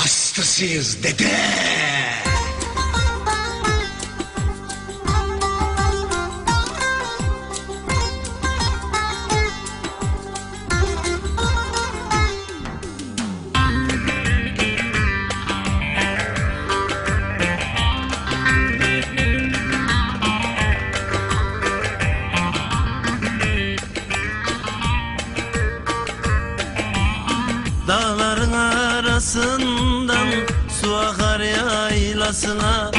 Hastasıyız dede. Dağların arasından su akar yaylasına.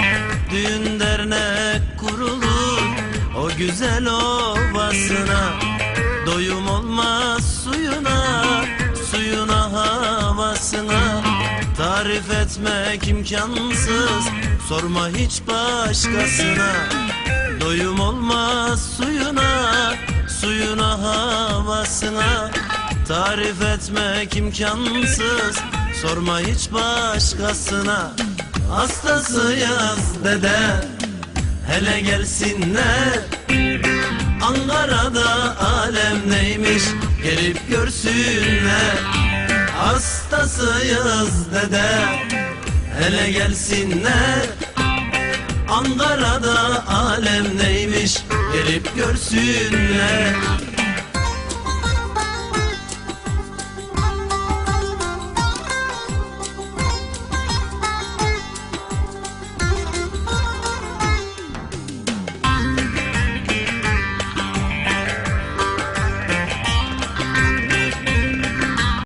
Düğün dernek kurulur o güzel ovasına. Doyum olmaz suyuna, suyuna havasına. Tarif etmek imkansız, sorma hiç başkasına. Doyum olmaz suyuna, suyuna havasına. Tarif etmek imkansız Sorma hiç başkasına. Hastası yaz dede. Hele gelsinler. Ankara'da alem neymiş? Gelip görsünler. Hastası yaz dede. Hele gelsinler. Ankara'da alem neymiş? Gelip görsünler